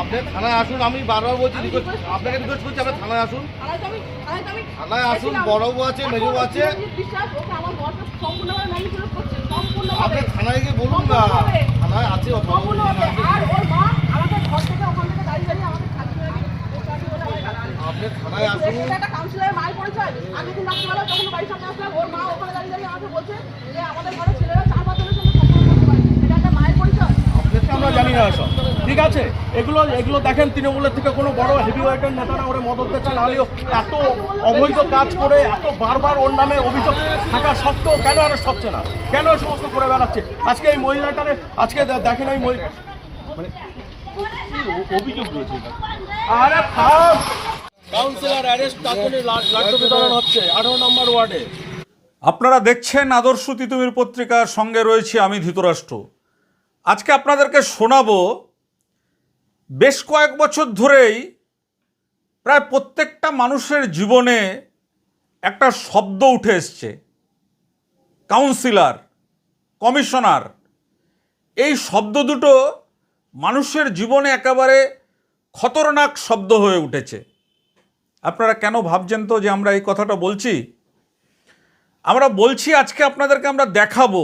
আপনি থানায় আসুন আমি বারবার বলছি আপনাকে রিকোয়েস্ট করছি আপনি থানায় আসুন। থানায় আসুন। বড়বাবু আছে, মেজবাবু আছে। আপনি থানায় গিয়ে বলুন না। থানায় আছে। আপনি থানায় আসুন। কাউন্সিলরের মায়ের পরিচয়। আমি যখন রাত্রিবেলা যখন বাড়ির সামনে আসলাম, ওর মা ওখানে দাঁড়িয়ে দাঁড়িয়ে আমাকে বলছে যে আমাদের ঘরে ছেলেরা চার পাঁচজনের সঙ্গে সম্পর্ক করতে পারে। এটা একটা মায়ের পরিচয়। আপনি আমরা জানি না সব। ঠিক আছে? এগুলো এগুলো দেখেন তৃণমূলের থেকে কোনো বড় হেভি ওয়েটের নেতারা ওরে মদত দিচ্ছে না হলেও এত অবৈধ কাজ করে এত বারবার ওর নামে অভিযোগ থাকা সত্ত্বেও কেন আরেস্ট হচ্ছে না? কেন এই সমস্ত করে বেড়াচ্ছে? আজকে এই মহিলাটারে আজকে দেখেন এই মহিলা মানে অভিযোগ রয়েছে আরে থাম! কাউন্সিলর অ্যারেস্ট লাড্ডু বিতরণ হচ্ছে। আঠারো নম্বর ওয়ার্ডে। আপনারা দেখছেন আদর্শ তিতুমির পত্রিকার সঙ্গে রয়েছি আমি ধৃতরাষ্ট্র। আজকে আপনাদেরকে শোনাবো, বেশ কয়েক বছর ধরেই প্রায় প্রত্যেকটা মানুষের জীবনে একটা শব্দ উঠে এসছে। কাউন্সিলার, কমিশনার, এই শব্দ দুটো মানুষের জীবনে একেবারে খতরনাক শব্দ হয়ে উঠেছে। আপনারা কেন ভাবছেন তো যে আমরা এই কথাটা বলছি? আমরা বলছি আজকে আপনাদেরকে আমরা দেখাবো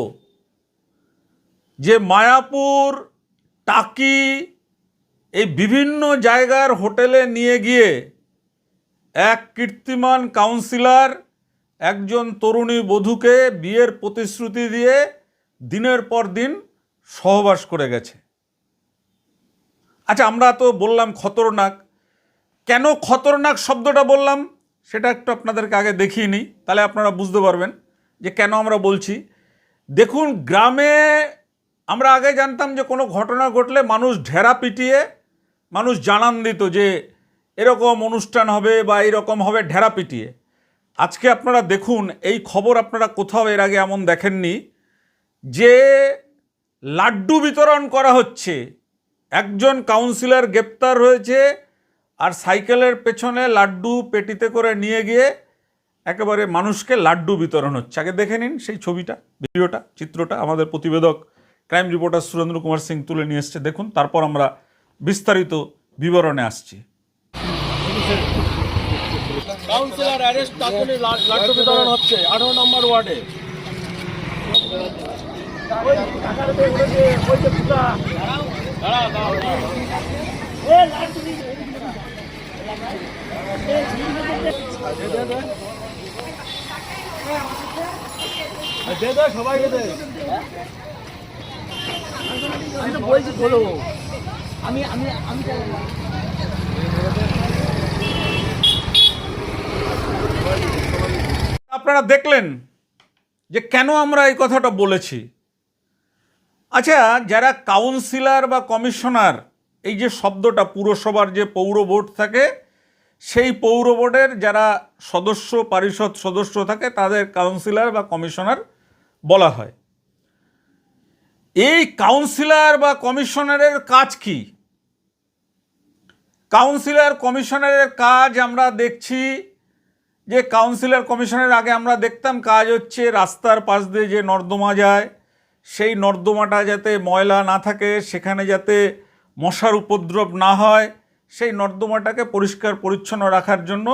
যে মায়াপুর, টাকি এই বিভিন্ন জায়গার হোটেলে নিয়ে গিয়ে এক কীর্তিমান কাউন্সিলর, একজন তরুণী বধূকে বিয়ের প্রতিশ্রুতি দিয়ে দিনের পর দিন সহবাস করে গেছে। আচ্ছা আমরা তো বললাম খতরনাক। কেন খতরনাক শব্দটা বললাম? সেটা একটু আপনাদেরকে আগে দেখিয়ে নিই, তাহলে আপনারা বুঝতে পারবেন যে কেন আমরা বলছি। দেখুন, গ্রামে আমরা আগে জানতাম যে কোনো ঘটনা ঘটলে মানুষ ঢেরা পিটিয়ে, মানুষ জানান দিত যে এরকম অনুষ্ঠান হবে বা এরকম হবে, ঢেরা পিটিয়ে। আজকে আপনারা দেখুন, এই খবর আপনারা কোথাও এর আগে এমন দেখেননি যে লাড্ডু বিতরণ করা হচ্ছে। একজন কাউন্সিলর গ্রেপ্তার হয়েছে আর সাইকেলের পেছনে লাড্ডু পেটিতে করে নিয়ে গিয়ে একেবারে মানুষকে লাড্ডু বিতরণ হচ্ছে। আগে দেখে নিন সেই ছবিটা, ভিডিওটা, চিত্রটা, আমাদের প্রতিবেদক ক্রাইম রিপোর্টার সুরেন্দ্র কুমার সিং তুলে নিয়ে এসছে। দেখুন তারপর আমরা বিস্তারিত বিবরণে আসছি। কাউন্সিলর অ্যারেস্ট তাকে লাড্ডু বিতরণ হচ্ছে আঠারো নম্বর ওয়ার্ডে। দে দে সবাইকে দে। আমি তো বলছি বলো আমি আমি আমি আপনারা দেখলেন যে কেন আমরা এই কথাটা বলেছি। আচ্ছা যারা কাউন্সিলর বা কমিশনার, এই যে শব্দটা পুরসভার যে পৌর বোর্ড থাকে, সেই পৌর বোর্ডের যারা সদস্য, পরিষদ সদস্য থাকে, তাদের কাউন্সিলর বা কমিশনার বলা হয়। এই কাউন্সিলর বা কমিশনারের কাজ কি? কাউন্সিলর কমিশনারের কাজ আমরা দেখছি যে কাউন্সিলর কমিশনের আগে আমরা দেখতাম কাজ হচ্ছে রাস্তার পাশ দিয়ে যে নর্দমা যায়, সেই নর্দমাটা যাতে ময়লা না থাকে, সেখানে যাতে মশার উপদ্রব না হয়, সেই নর্দমাটাকে পরিষ্কার, পরিচ্ছন্ন রাখার জন্য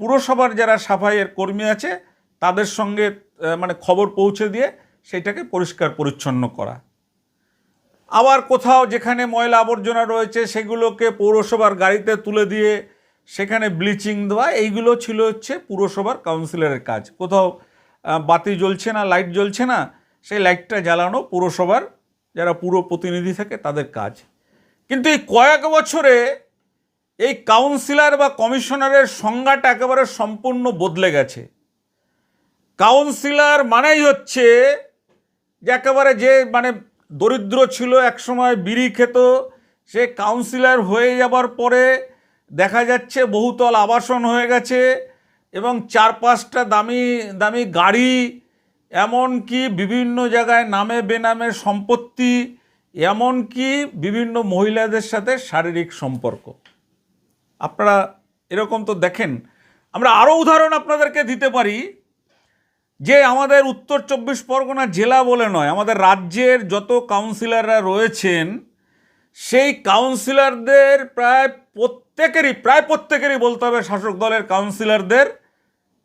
পুরসভার যারা সাফাইয়ের কর্মী আছে, তাদের সঙ্গে মানে খবর পৌঁছে দিয়ে সেইটাকে পরিষ্কার, পরিচ্ছন্ন করা। আবার কোথাও যেখানে ময়লা আবর্জনা রয়েছে, সেগুলোকে পৌরসভার গাড়িতে তুলে দিয়ে সেখানে ব্লিচিং দেওয়া, এইগুলো ছিল হচ্ছে পুরসভার কাউন্সিলরের কাজ। কোথাও বাতি জ্বলছে না, লাইট জ্বলছে না, সেই লাইটটা জ্বালানো পুরসভার যারা পুরো প্রতিনিধি থাকে তাদের কাজ। কিন্তু এই কয়েক বছরে এই কাউন্সিলর বা কমিশনারের সংজ্ঞাটা একেবারে সম্পূর্ণ বদলে গেছে। কাউন্সিলর মানেই হচ্ছে যে একেবারে যে মানে দরিদ্র ছিল একসময় বিড়ি খেত। সে কাউন্সিলর হয়ে যাবার পরে দেখা যাচ্ছে বহুতল আবাসন হয়ে গেছে এবং চার পাঁচটা দামি দামি গাড়ি, এমনকি বিভিন্ন জায়গায় নামে বেনামে সম্পত্তি, এমনকি বিভিন্ন মহিলাদের সাথে শারীরিক সম্পর্ক। আপনারা এরকম তো দেখেন। আমরা আরও উদাহরণ আপনাদেরকে দিতে পারি। যে আমাদের উত্তর চব্বিশ পরগনা জেলা বলে নয়, আমাদের রাজ্যের যত কাউন্সিলররা রয়েছেন, সেই কাউন্সিলরদের প্রায় প্রত্যেকেরই প্রায় প্রত্যেকেরই বলতে হবে শাসক দলের কাউন্সিলরদের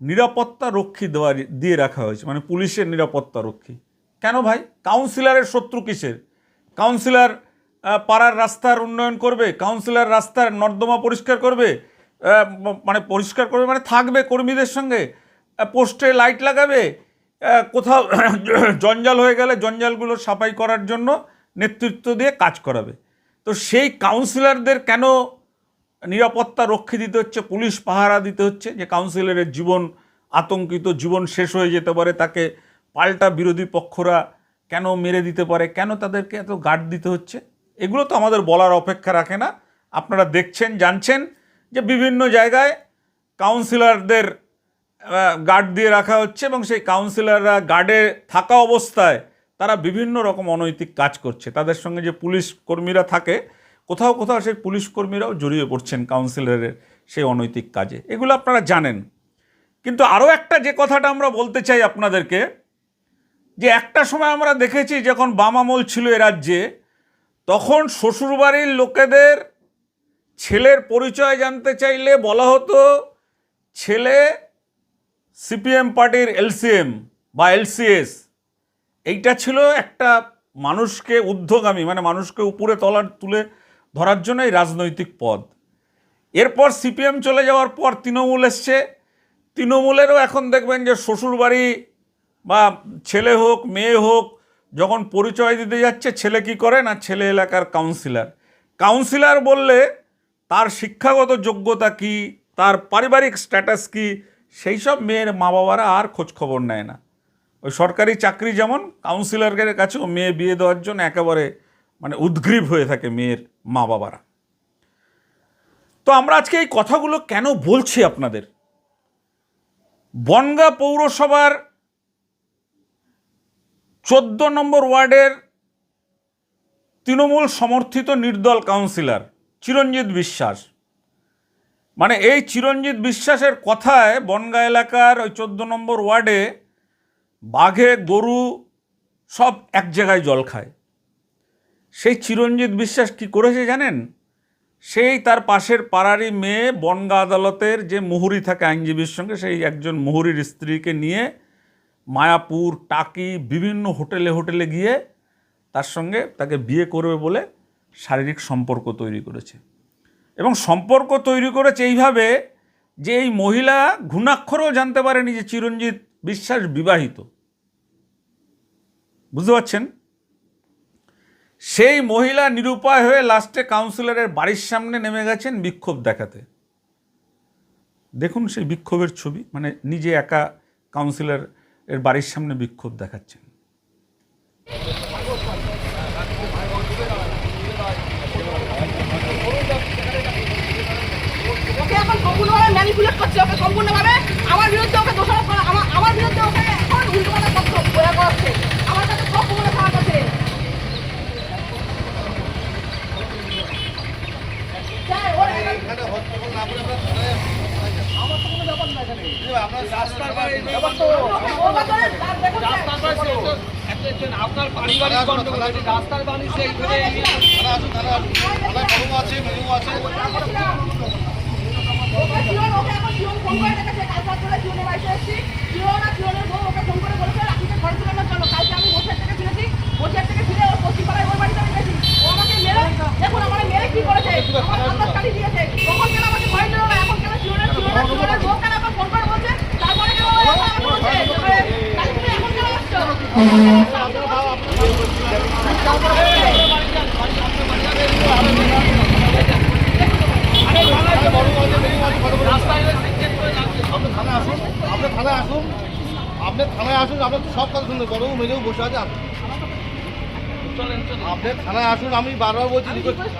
নিরাপত্তা রক্ষী দেওয়া, দিয়ে রাখা হয়েছে মানে পুলিশের নিরাপত্তা রক্ষী। কেন ভাই? কাউন্সিলরের শত্রু কিসের? কাউন্সিলর পাড়ার রাস্তার উন্নয়ন করবে কাউন্সিলর রাস্তার নর্দমা পরিষ্কার করবে মানে পরিষ্কার করবে মানে থাকবে কর্মীদের সঙ্গে। পোস্টে লাইট লাগাবে কোথাও জঞ্জাল হয়ে গেলে জঞ্জালগুলো সাফাই করার জন্য নেতৃত্ব দিয়ে কাজ করাবে। তো সেই কাউন্সিলরদের কেন নিরাপত্তা রক্ষী দিতে হচ্ছে, পুলিশ পাহারা দিতে হচ্ছে? যে কাউন্সিলরের জীবন আতঙ্কিত, জীবন শেষ হয়ে যেতে পারে, তাকে পাল্টা বিরোধী পক্ষরা কেন মেরে দিতে পারে? কেন তাদেরকে এত গার্ড দিতে হচ্ছে? এগুলো তো আমাদের বলার অপেক্ষা রাখে না। আপনারা দেখছেন, জানছেন যে বিভিন্ন জায়গায় কাউন্সিলরদের গার্ড দিয়ে রাখা হচ্ছে এবং সেই কাউন্সিলররা গার্ডে থাকা অবস্থায় তারা বিভিন্ন রকম অনৈতিক কাজ করছে। তাদের সঙ্গে যে পুলিশ কর্মীরা থাকে, কোথাও কোথাও সেই পুলিশ কর্মীরাও জড়িয়ে পড়ছেন কাউন্সিলরের সেই অনৈতিক কাজে। এগুলো আপনারা জানেন। কিন্তু আরও একটা যে কথাটা আমরা বলতে চাই আপনাদেরকে, যে একটা সময় আমরা দেখেছি যখন বাম আমল ছিল এ রাজ্যে, তখন শ্বশুরবাড়ির লোকেদের ছেলের পরিচয় জানতে চাইলে বলা হতো, ছেলে সিপিএম পার্টির এলসিএম বা এলসিএস, এইটা ছিল একটা মানুষকে ঊর্ধ্বগামী মানে মানুষকে উপরে তলার তুলে ধরার জন্য এই রাজনৈতিক পদ এরপর সিপিএম চলে যাওয়ার পর তৃণমূল এসছে। তৃণমূলেরও এখন দেখবেন যে শ্বশুরবাড়ি বা ছেলে হোক, মেয়ে হোক, যখন পরিচয় দিতে যাচ্ছে, ছেলে কি করে না ছেলে এলাকার কাউন্সিলর। কাউন্সিলর বললে তার শিক্ষাগত যোগ্যতা কি? তার পারিবারিক স্ট্যাটাস কি? সেই সব মেয়ের মা বাবারা আর খোঁজ খবর নেয় না। ওই সরকারি চাকরি যেমন কাউন্সিলরের কাছেও মেয়ে বিয়ে দেওয়ার জন্য একেবারে মানে উদ্গ্রীব হয়ে থাকে মেয়ের মা বাবারা তো আমরা আজকে এই কথাগুলো কেন বলছি আপনাদের? বনগা পৌরসভার চোদ্দ নম্বর ওয়ার্ডের তৃণমূল সমর্থিত নির্দল কাউন্সিলর চিরঞ্জিত বিশ্বাস মানে এই চিরঞ্জিত বিশ্বাসের কথায় বনগা এলাকার ওই চোদ্দ নম্বর ওয়ার্ডে বাঘে, গরু সব এক জায়গায় জল খায়। সেই চিরঞ্জিত বিশ্বাস কি করেছে জানেন? সেই তার পাশের পাড়ারই মেয়ে বনগা আদালতের যে মুহুরি থাকে আইনজীবীর সঙ্গে, সেই একজন মুহুরির স্ত্রীকে নিয়ে মায়াপুর, টাকি, বিভিন্ন হোটেলে হোটেলে গিয়ে তার সঙ্গে তাকে বিয়ে করবে বলে শারীরিক সম্পর্ক তৈরি করেছে। এবং সম্পর্ক তৈরি করেছে এইভাবে যে এই মহিলা ঘুণাক্ষরেও জানতে পারেনি যে চিরঞ্জিত বিশ্বাস বিবাহিত বুঝতে পারছেন সেই মহিলা নিরুপায় হয়ে লাস্টে কাউন্সিলরের বাড়ির সামনে নেমে গেছেন বিক্ষোভ দেখাতে দেখুন সেই বিক্ষোভের ছবি মানে নিজে একা কাউন্সিলর এর বাড়ির সামনে বিক্ষোভ দেখাচ্ছেন ওকে এখন সম্পূর্ণভাবে ম্যানিপুলেট করছে ওকে সম্পূর্ণভাবে আমার বিরুদ্ধে ওকে দোষারোপ করা আমার আমার বিরুদ্ধে ওকে এখন উল্টোপাল্টা তথ্য প্রয়োগ করাচ্ছে। আমার কাছে সব প্রমাণ আমরা থানায় আসুন। আমার তো কোনো ব্যাপার না এখানে। আপনার পারিবারিক গন্ডগোল আছে, রাস্তার বাণী সেই আছে আছে। ওকে জিওন ওকে এখন জিওন ফোন করে ডেকেছে কাল রাত্রে জিওনের বাড়িতে এসেছি। জিওন আর জিওনের বউ ওকে ফোন করে বলেছে রাখিকে ঘরে তুলানোর জন্য কালকে আমি বসিয়ার থেকে ফিরেছি বসিয়ার থেকে ফিরে ওর পশ্চিমপাড়ায় ওর বাড়িতে আমি গেছি। ও আমাকে মেরে, দেখুন, আমার মেরে কি করেছে আমার আন্দাজ কাটি দিয়েছে। তখন কেন আমাকে ভয় দিল না, এখন কেন জিওনের জিওন আর জিওনের বউ কেন আমাকে ফোন করে বলছে? তারপরে কেন আমাকে বলছে এখন কেন আসছো আপনি থানায় আসুন আপনি থানায় আসুন আপনি থানায় আসুন আপনার সব কথা শুনবেন বড় মেয়েও বসে আছে। আপনি থানায় আসুন আমি বারবার বলছি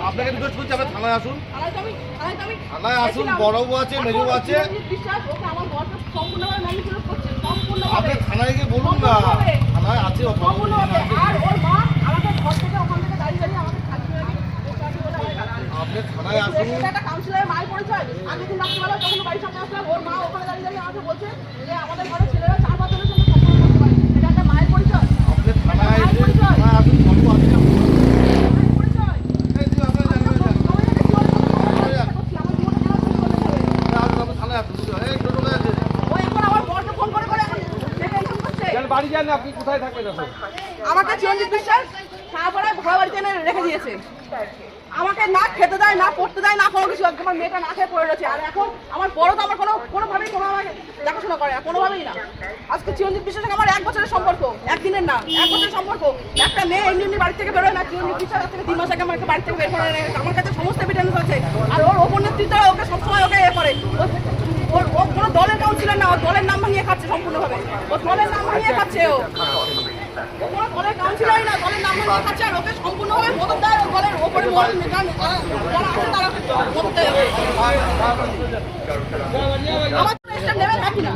আপনাকে রিকোয়েস্ট করছি আপনি থানায় আসুন। থানায় তো তো আসুন বড় আছে মেজো আছে। আপনি থানায় গিয়ে বলুন না। থানায় আছে আপনি থানায় আসুন। কাউন্সিলরের মায়ের পরিচয়। আমি যখন রাত্রিবেলা যখন বাড়ির সামনে আসলাম ওর মা ওখানে দাঁড়িয়ে দাঁড়িয়ে আমাকে বলছে যে আমাদের ঘরে ছেলেরা চার পাঁচজনের সঙ্গে সম্পর্ক করতে পারে এটা একটা মায়ের পরিচয় আপনি এটা থানায় মায়ের এসে পরিচয় থানায় আসুন বড় বউ আছে মায়ের পরিচয় এই যে জানি আপনি কোথায় থাকবেন এখন? আমাকে চিরঞ্জিত বিশ্বাস সাহাপাড়ায় ঘর বাড়িতে এনে রেখে দিয়েছে। আমাকে না খেতে দেয়, না পড়তে দেয়, না কোনো কিছু আমার মেয়েটা না খেয়ে পড়ে রয়েছে। আর এখন আমার বড় তো আমার কোনো, কোনোভাবেই কোনো আমাকে দেখাশোনা করে না, কোনোভাবেই না। আজকে চিরঞ্জিত বিশ্বাস আমার এক বছরের সম্পর্ক, একদিনের না, এক বছরের সম্পর্ক। একটা মেয়ে এমনি এমনি বাড়ি থেকে বেরোয় না, চিরঞ্জিত বিশ্বাস থেকে তিন মাস আগে আমাকে বাড়ি থেকে বের করে আমার কাছে সমস্ত এভিডেন্স আছে। আর ওর ওপর নেতৃত্বরা ওকে সবসময় ওকে এ করে। ওর কোনো দলের কাউন্সিলর না ও দলের নাম ভাঙিয়ে সম্পূর্ণভাবে। ও দলের নাম ভাঙিয়ে খাচ্ছে ও। ও কোনো দলের কাউন্সিলরই না দলের নাম ভাঙিয়ে খাচ্ছে আর ওকে সম্পূর্ণভাবে মদত দেয় ও দলের ওপরে মদত নেতা যারা যারা আছে তারা মদত দেয়। আমার তো স্টেপ নেবে থাকি না।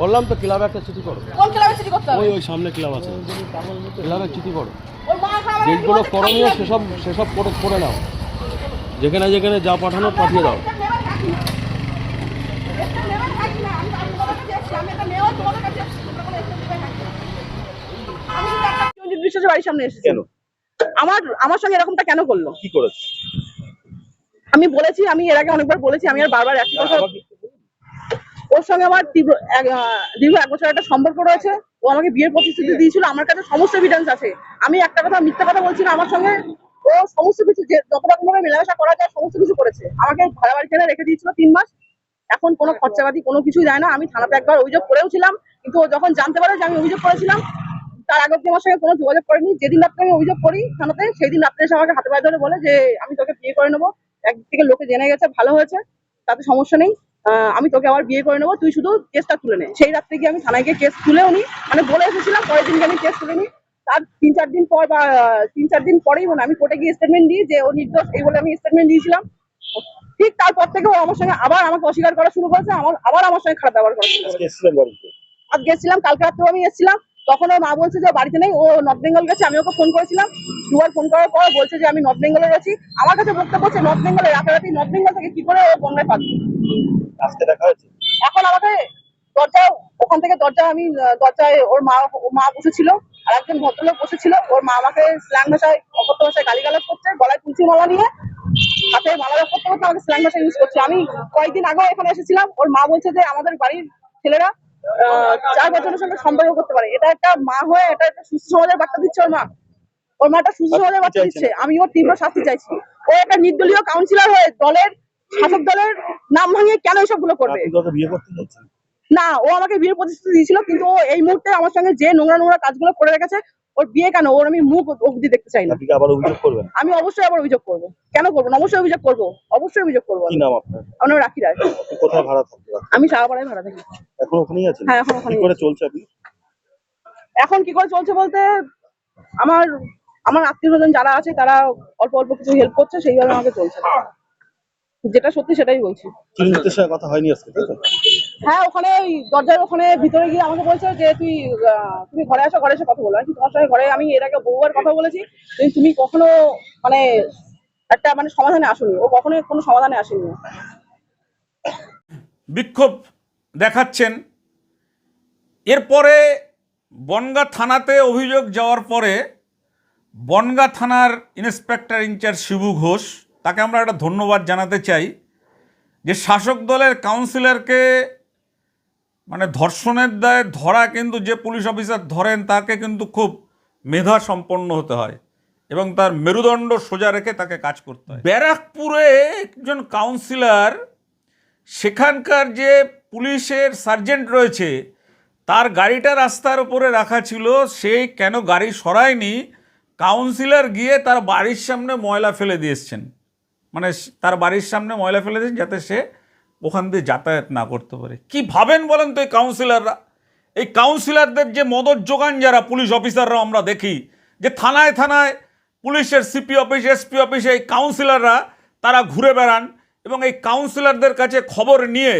বললাম তো ক্লাবে একটা চিঠি করো। ওই ওই সামনে ক্লাব আছে। ক্লাবে চিঠি করো। যেগুলো করণীয় সেসব সেসব করে করে নাও। যেখানে যেখানে যা পাঠানো পাঠিয়ে দাও। বিশ্বাসের বাড়ির সামনে এসেছি। আমার আমার সঙ্গে এরকমটা কেন করল? কি করেছে? আমি বলেছি আমি এর আগে অনেকবার বলেছি আমি আর বারবার একই কথা ওর সঙ্গে আমার তীব্র আহ, দীর্ঘ এক বছর একটা সম্পর্ক রয়েছে। ও আমাকে বিয়ের প্রতিশ্রুতি দিয়েছিল। আমার কাছে সমস্ত এভিডেন্স আছে। আমি একটা কথা মিথ্যা কথা বলছি না আমার সঙ্গে ও সমস্ত কিছু যে যত রকম ভাবে মেলামেশা করা যায় সমস্ত কিছু করেছে। আমাকে ভাড়া বাড়ি ছেড়ে রেখে দিয়েছিল তিন মাস। এখন কোনো খরচাপাতি কোনো কিছুই দেয় না। আমি থানাতে একবার অভিযোগ করেও ছিলাম কিন্তু ও যখন জানতে পারে যে আমি অভিযোগ করেছিলাম তার আগে অব্দি আমার সঙ্গে কোনো যোগাযোগ করেনি। যেদিন রাত্রে আমি অভিযোগ করি থানাতে সেই দিন রাত্রে এসে আমাকে হাতে পায়ে ধরে বলে যে আমি তোকে বিয়ে করে নেব। একদিকে লোকে জেনে গেছে ভালো হয়েছে তাতে সমস্যা নেই। আমি তোকে আবার বিয়ে করে নেব। তুই শুধু কেসটা তুলে নে। সেই রাত্রে গিয়ে আমি থানায় গিয়ে কেস তুলেও নি। মানে বলে এসেছিলাম পরের দিনকে আমি কেস তুলে নি। তার তিন চার দিন পর বা তিন চার দিন পরেই মানে আমি কোর্টে গিয়ে স্টেটমেন্ট দিই যে ও নির্দোষ। এই বলে আমি স্টেটমেন্ট দিয়েছিলাম। ঠিক তারপর থেকে ও আমার সঙ্গে আবার আমাকে অস্বীকার করা শুরু করেছে আমার আবার আমার সঙ্গে খারাপ ব্যবহার করা শুরু করেছে। আজ গেছিলাম কালকে রাত্রেও আমি এসেছিলাম তখন ওর মা বলছে যে ও বাড়িতে নেই ও নর্থ বেঙ্গল গেছে আমি ওকে ফোন করেছিলাম দুবার ফোন করার পর বলছে যে আমি নর্থ বেঙ্গলে গেছি। আমার কাছে বক্তব্য হচ্ছে নর্থ বেঙ্গলে রাতারাতি নর্থ বেঙ্গল থেকে কি করে ও বন্যায় পাবে আজকে দেখা হয়েছে? এখন আমাকে দরজা ওখান থেকে দরজা আমি দরজায় ওর মা ওর মা বসেছিল। আর একজন ভদ্রলোক বসেছিল, ওর মা আমাকে স্ল্যাং ভাষায় অকথ্য ভাষায় গালিগালাজ করছে, গলায় তুলসী মালা নিয়ে, হাতে মালা করতে করতে আমাকে স্ল্যাং ভাষা ইউজ করছে। আমি কয়েকদিন আগেও এখানে এসেছিলাম, ওর মা বলছে যে আমাদের বাড়ির ছেলেরা চার বছরের সঙ্গে সম্পর্ক করতে পারে। এটা একটা মা হয়ে এটা একটা সুস্থ সমাজের বার্তা দিচ্ছে ওর মা। ওর মা একটা সুস্থ সমাজের বার্তা দিচ্ছে। আমি ওর তীব্র শাস্তি চাইছি। ও একটা নির্দলীয় কাউন্সিলর হয়ে দলের, শাসক দলের নাম ভাঙিয়ে কেন করবে? বিয়ে করতে যাচ্ছেন না ও আমাকে বিয়ের প্রতিশ্রুতি দিয়েছিল কিন্তু ও এই মুহূর্তে আমার সঙ্গে যে নোংরা নোংরা কাজগুলো করে রেখেছে ওর বিয়ে কেন? ওর আমি মুখ অবধি দেখতে চাই না। আবার অভিযোগ করবেন? আমি অবশ্যই আবার অভিযোগ করব। কেন করব না? অবশ্যই অভিযোগ করব। অবশ্যই অভিযোগ করব কি নাম আপনার? আমার নাম রাখি রায়। কোথায় ভাড়া আমি সারাপাড়ায় ভাড়া থাকি। এখন ওখানেই আছেন? হ্যাঁ, এখন ওখানেই করে চলছে আপনি? এখন কি করে চলছে বলতে আমার আমার আত্মীয় স্বজন যারা আছে তারা অল্প অল্প কিছু হেল্প করছে সেইভাবে আমাকে চলছে। যেটা সত্যি সেটাই বলছি। চিরঞ্জিতের কথা হয়নি আজকে তাই তো? হ্যাঁ ওখানে ওই দরজার ওখানে ভিতরে গিয়ে আমাকে বলছে যে তুই আহ, তুমি ঘরে আসো ঘরে এসে কথা বলো। আমি তোমার সঙ্গে ঘরে আমি এর আগে বহুবার কথা বলেছি তুমি কখনো মানে একটা মানে সমাধানে আসোনি। ও কখনো কোনো সমাধানে আসেনি। বিক্ষোভ দেখাচ্ছেন। এরপরে বনগা থানাতে অভিযোগ যাওয়ার পরে বনগা থানার ইন্সপেক্টর ইনচার্জ শিবু ঘোষ তাকে আমরা একটা ধন্যবাদ জানাতে চাই যে শাসক দলের কাউন্সিলরকে মানে ধর্ষণের দায়ে ধরা কিন্তু যে পুলিশ অফিসার ধরেন, তাকে কিন্তু খুব মেধা সম্পন্ন হতে হয় এবং তার মেরুদণ্ড সোজা রেখে তাকে কাজ করতে হয়। ব্যারাকপুরে একজন কাউন্সিলর, সেখানকার যে পুলিশের সার্জেন্ট রয়েছে, তার গাড়িটা রাস্তার উপরে রাখা ছিল সে কেন গাড়ি সরায়নি, কাউন্সিলর গিয়ে তার বাড়ির সামনে ময়লা ফেলে দিয়ে এসছেন। মানে তার বাড়ির সামনে ময়লা ফেলে দিয়েছেন যাতে সে ওখান দিয়ে যাতায়াত না করতে পারে। কি ভাবেন বলেন তো এই কাউন্সিলররা এই কাউন্সিলরদের যে মদত যোগান যারা পুলিশ অফিসাররা আমরা দেখি, যে থানায় থানায় পুলিশের সিপি অফিস এসপি অফিসে এই কাউন্সিলররা তারা ঘুরে বেড়ান এবং এই কাউন্সিলরদের কাছে খবর নিয়ে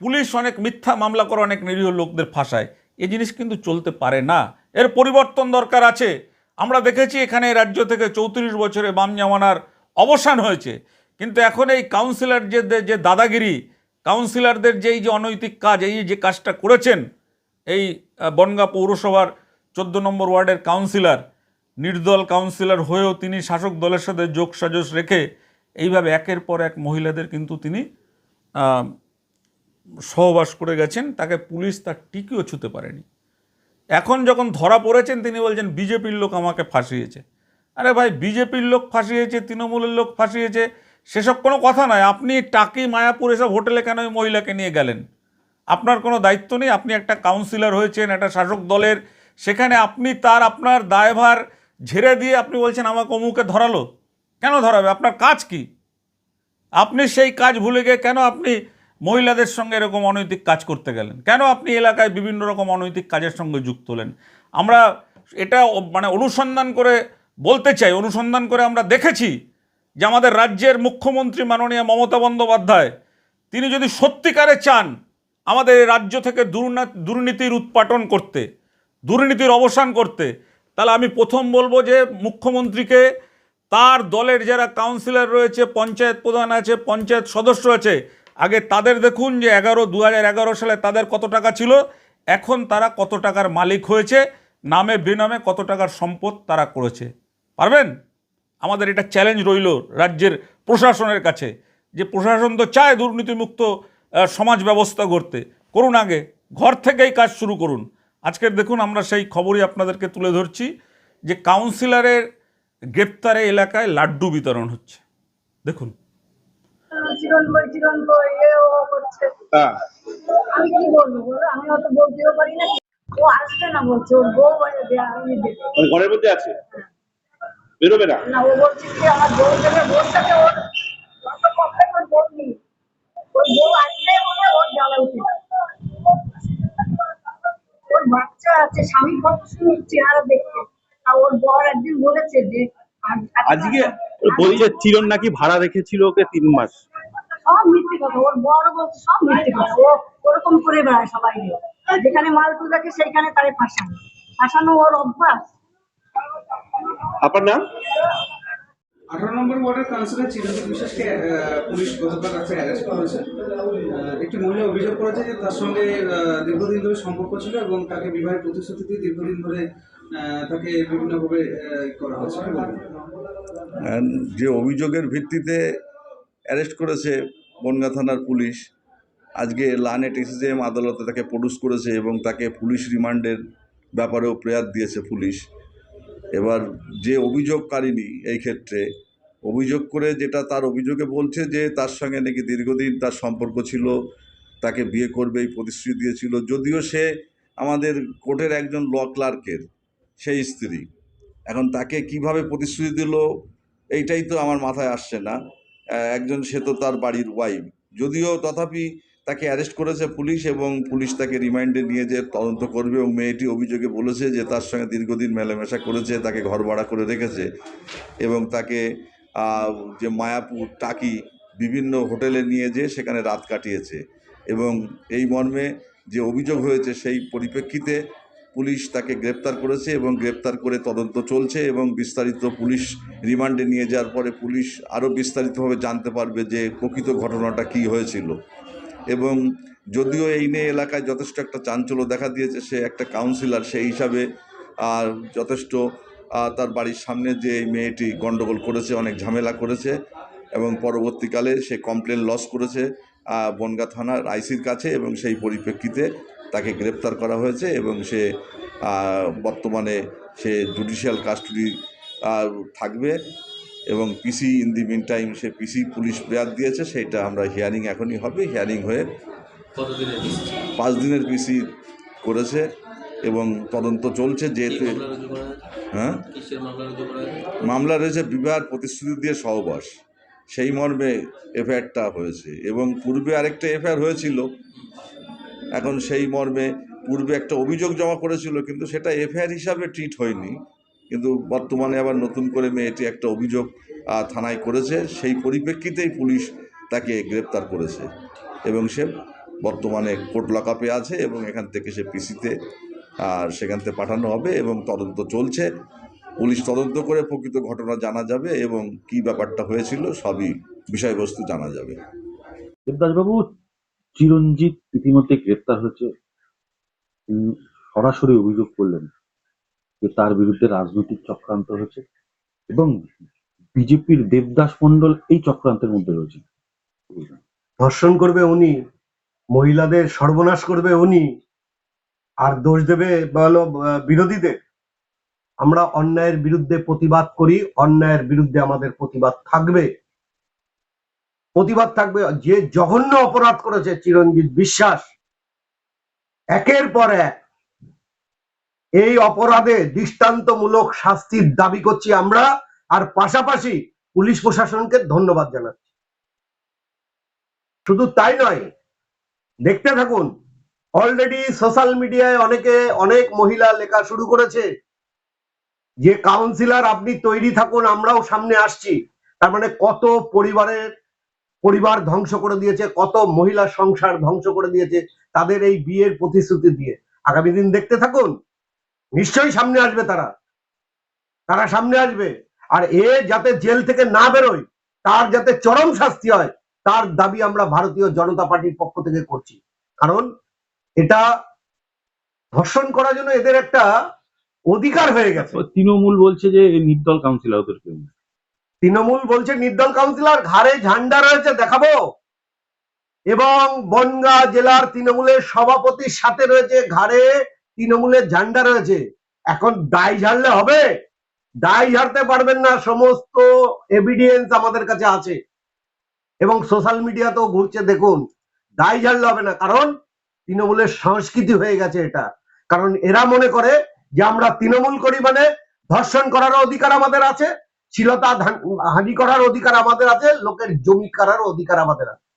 পুলিশ অনেক মিথ্যা মামলা করে অনেক নিরীহ লোকদের ফাঁসায়। এ জিনিস কিন্তু চলতে পারে না। এর পরিবর্তন দরকার আছে। আমরা দেখেছি এখানে রাজ্য থেকে চৌত্রিশ বছরে বাম জামানার অবসান হয়েছে। কিন্তু এখন এই কাউন্সিলর যে যে দাদাগিরি কাউন্সিলরদের যে এই যে অনৈতিক কাজ, এই যে কাজটা করেছেন, এই বনগাঁ পৌরসভার চোদ্দ নম্বর ওয়ার্ডের কাউন্সিলর নির্দল কাউন্সিলর হয়েও তিনি শাসক দলের সাথে যোগ সাজস রেখে এইভাবে একের পর এক মহিলাদের কিন্তু তিনি সহবাস করে গেছেন। তাকে পুলিশ তার টিকিও ছুতে পারেনি। এখন যখন ধরা পড়েছেন, তিনি বলছেন, বিজেপির লোক আমাকে ফাঁসিয়েছে। আরে ভাই, বিজেপির লোক ফাঁসিয়েছে, তৃণমূলের লোক ফাঁসিয়েছে, সেসব কোনো কথা নয়। আপনি টাকি মায়াপুর এসব হোটেলে কেন ওই মহিলাকে নিয়ে গেলেন? আপনার কোনো দায়িত্ব নেই? আপনি একটা কাউন্সিলর হয়েছেন, একটা শাসক দলের, সেখানে আপনি তার আপনার দায়ভার ঝেড়ে দিয়ে আপনি বলছেন আমাকে অমুকে ধরালো। কেন ধরাবে? আপনার কাজ কি? আপনি সেই কাজ ভুলে গিয়ে কেন আপনি মহিলাদের সঙ্গে এরকম অনৈতিক কাজ করতে গেলেন? কেন আপনি এলাকায় বিভিন্ন রকম অনৈতিক কাজের সঙ্গে যুক্ত হলেন? আমরা এটা মানে অনুসন্ধান করে বলতে চাই, অনুসন্ধান করে আমরা দেখেছি যে আমাদের রাজ্যের মুখ্যমন্ত্রী মাননীয় মমতা বন্দ্যোপাধ্যায়, তিনি যদি সত্যিকারে চান আমাদের রাজ্য থেকে দুর্নীতির উৎপাটন করতে, দুর্নীতির অবসান করতে, তাহলে আমি প্রথম বলব যে মুখ্যমন্ত্রীকে তার দলের যারা কাউন্সিলর রয়েছে, পঞ্চায়েত প্রধান আছে, পঞ্চায়েত সদস্য আছে, আগে তাদের দেখুন যে এগারো দু সালে তাদের কত টাকা ছিল, এখন তারা কত টাকার মালিক হয়েছে, নামে বেনামে কত টাকার সম্পদ তারা করেছে। পারবেন? আমাদের এটা চ্যালেঞ্জ রইল রাজ্যের প্রশাসনের কাছে যে প্রশাসন তো চায় দুর্নীতিমুক্ত সমাজ ব্যবস্থা করতে করুন আগে ঘর থেকেই কাজ শুরু করুন। আজকের দেখুন আমরা সেই খবরই আপনাদেরকে তুলে ধরছি যে কাউন্সিলরের গ্রেপ্তারে এলাকায় লাড্ডু বিতরণ হচ্ছে। দেখুন। চিরন্তন চিরন্তন এও করছে আমি কি বলব আমি অত বলতেও পারি না। ও আসবে না বলছে ওর বউ বলে দেয়া আমি দেবো মানে ঘরের মধ্যে আছে? বেরোবে না। ওর বাচ্চা আছে স্বামী কত সুন্দর চেহারা দেখতে। বর একদিন বলেছে যে আজ- আজকে বলছে চিরন নাকি ভাড়া রেখেছিল ওকে তিন মাস। সব মিথ্যে কথা ওর বড় বলছে সব মিথ্যে কথা। ও ওরকম করে বেড়ায় সবাই। যেখানে মাল তুলেছে সেইখানে তারে ফাঁসানো। ফাঁসানো ওর অভ্যাস। আপনার নাম? আঠারো নম্বর ওয়ার্ডের কাউন্সিলর চিরঞ্জিত বিশ্বাসকে পুলিশ গতকাল রাত্রে অ্যারেস্ট করা হয়েছে। একটি মহিলা অভিযোগ করেছে যে তার সঙ্গে দীর্ঘদিন ধরে সম্পর্ক ছিল এবং তাকে বিবাহের প্রতিশ্রুতি দিয়ে দীর্ঘদিন ধরে তাকে বিভিন্নভাবে করা হয়েছে। কি বলবেন? And যে অভিযোগের ভিত্তিতে অ্যারেস্ট করেছে বনগা থানার পুলিশ আজকে লানেট এসিজেম আদালতে তাকে প্রডিউস করেছে এবং তাকে পুলিশ রিমান্ডের ব্যাপারেও প্রেয়ার দিয়েছে পুলিশ। এবার যে অভিযোগকারিনী এই ক্ষেত্রে, অভিযোগ করে যেটা তার অভিযোগে বলছে যে তার সঙ্গে নাকি দীর্ঘদিন তার সম্পর্ক ছিল, তাকে বিয়ে করবে, এই প্রতিশ্রুতি দিয়েছিল। যদিও সে আমাদের কোর্টের একজন ল ক্লার্কের, সেই স্ত্রী। এখন তাকে কীভাবে প্রতিশ্রুতি দিল, এইটাই তো আমার মাথায় আসছে না। একজন সে তো তার বাড়ির ওয়াইফ যদিও তথাপি তাকে অ্যারেস্ট করেছে পুলিশ এবং পুলিশ তাকে রিমাইন্ডে নিয়ে যে তদন্ত করবে এবং মেয়েটি অভিযোগে বলেছে যে তার সঙ্গে দীর্ঘদিন মেলামেশা করেছে, তাকে ঘর ভাড়া করে রেখেছে এবং তাকে যে মায়াপুর টাকি বিভিন্ন হোটেলে নিয়ে যেয়ে সেখানে রাত কাটিয়েছে এবং এই মর্মে যে অভিযোগ হয়েছে সেই পরিপ্রেক্ষিতে পুলিশ তাকে গ্রেপ্তার করেছে এবং গ্রেপ্তার করে তদন্ত চলছে এবং বিস্তারিত পুলিশ রিমান্ডে নিয়ে যাওয়ার পরে পুলিশ আরও বিস্তারিতভাবে জানতে পারবে যে প্রকৃত ঘটনাটা কী হয়েছিল। এবং যদিও এই নিয়ে এলাকায় যথেষ্ট একটা চাঞ্চল্য দেখা দিয়েছে, সে একটা কাউন্সিলর সেই হিসাবে, আর যথেষ্ট তার বাড়ির সামনে যে এই মেয়েটি গণ্ডগোল করেছে, অনেক ঝামেলা করেছে, এবং পরবর্তীকালে সে কমপ্লেন লস করেছে বনগা থানার আইসির কাছে এবং সেই পরিপ্রেক্ষিতে তাকে গ্রেপ্তার করা হয়েছে এবং সে বর্তমানে সে জুডিশিয়াল কাস্টডি থাকবে। এবং PC in the meantime সে পিসি পুলিশ প্রেয়ার দিয়েছে সেইটা আমরা হিয়ারিং এখনই হবে হিয়ারিং হয়ে পাঁচ দিনের পিসি করেছে এবং তদন্ত চলছে যেহেতু হ্যাঁ? মামলা রয়েছে বিবাহ প্রতিশ্রুতি দিয়ে সহবাস সেই মর্মে এফআইআরটা হয়েছে এবং পূর্বে আরেকটা এফআইআর হয়েছিল এখন সেই মর্মে পূর্বে একটা অভিযোগ জমা করেছিল কিন্তু সেটা এফআইআর হিসাবে ট্রিট হয়নি। কিন্তু বর্তমানে আবার নতুন করে মেয়েটি একটা অভিযোগ থানায় করেছে। সেই পরিপ্রেক্ষিতেই পুলিশ তাকে গ্রেপ্তার করেছে এবং সে বর্তমানে কোর্ট লকআপে আছে এবং এখান থেকে সে পিসিতে আর সেখান থেকে পাঠানো হবে এবং তদন্ত চলছে। পুলিশ তদন্ত করে প্রকৃত ঘটনা জানা যাবে এবং কি ব্যাপারটা হয়েছিল সবই বিষয়বস্তু জানা যাবে। দেবদাসবাবু, চিরঞ্জিত ইতিমধ্যে গ্রেপ্তার হয়েছে। সরাসরি অভিযোগ করলেন। তার বিরুদ্ধে রাজনৈতিক চক্রান্ত হয়েছে এবং বিজেপির দেবদাস মন্ডল এই চক্রান্তের মধ্যে রয়েছে। ধর্ষণ করবে উনি, মহিলাদের সর্বনাশ করবে উনি, আর দোষ দেবে বলো বিরোধীদের। আমরা অন্যায়ের বিরুদ্ধে প্রতিবাদ করি, অন্যায়ের বিরুদ্ধে আমাদের প্রতিবাদ থাকবে। প্রতিবাদ থাকবে যে জঘন্য অপরাধ করেছে চিরঞ্জিত বিশ্বাস। একের পর এক এই অপরাধে দৃষ্টান্তমূলক শাস্তির দাবি করছি আমরা, আর পাশাপাশি পুলিশ প্রশাসনকে ধন্যবাদ জানাচ্ছি। শুধু তাই নয়, দেখতে থাকুন অলরেডি সোশ্যাল মিডিয়ায় অনেকে, অনেক মহিলা লেখা শুরু করেছে। যে কাউন্সিলর আপনি তৈরি থাকুন, আমরাও সামনে আসছি। তার মানে কত পরিবারের, পরিবার ধ্বংস করে দিয়েছে, কত মহিলা সংসার ধ্বংস করে দিয়েছে তাদের এই বিয়ের প্রতিশ্রুতি দিয়ে। আগামী দিন দেখতে থাকুন নিশ্চয়ই সামনে আসবে তারা। তারা সামনে আসবে। আর এ যাতে জেল থেকে না বেরোয় তার যাতে চরম শাস্তি হয় তার দাবি আমরা ভারতীয় জনতা পার্টির পক্ষ থেকে করছি। কারণ এটা ধর্ষণ করার জন্য এদের একটা অধিকার হয়ে গেছে। তৃণমূল বলছে যে নির্দল কাউন্সিলরদেরকে তৃণমূল বলছে নির্দল কাউন্সিলর ঘাড়ে ঝান্ডা রয়েছে দেখাবো। এবং বনগা জেলার তৃণমূলের সভাপতির সাথে রয়েছে ঘাড়ে তৃণমূলের ঝান্ডা রয়েছে। এখন দায় ঝাড়লে হবে? দায় ঝাড়তে পারবেন না, সমস্ত এভিডেন্স আমাদের কাছে আছে। এবং সোশ্যাল মিডিয়াতেও ঘুরছে, দেখুন। দায় ঝাড়লে হবে না, কারণ তৃণমূলের সংস্কৃতি হয়ে গেছে এটা। কারণ এরা মনে করে যে আমরা তৃণমূল করি মানে ধর্ষণ করার অধিকার আমাদের আছে শ্লীলতা ধান- হানি করার অধিকার আমাদের আছে, লোকের জমি করার অধিকার আমাদের আছে।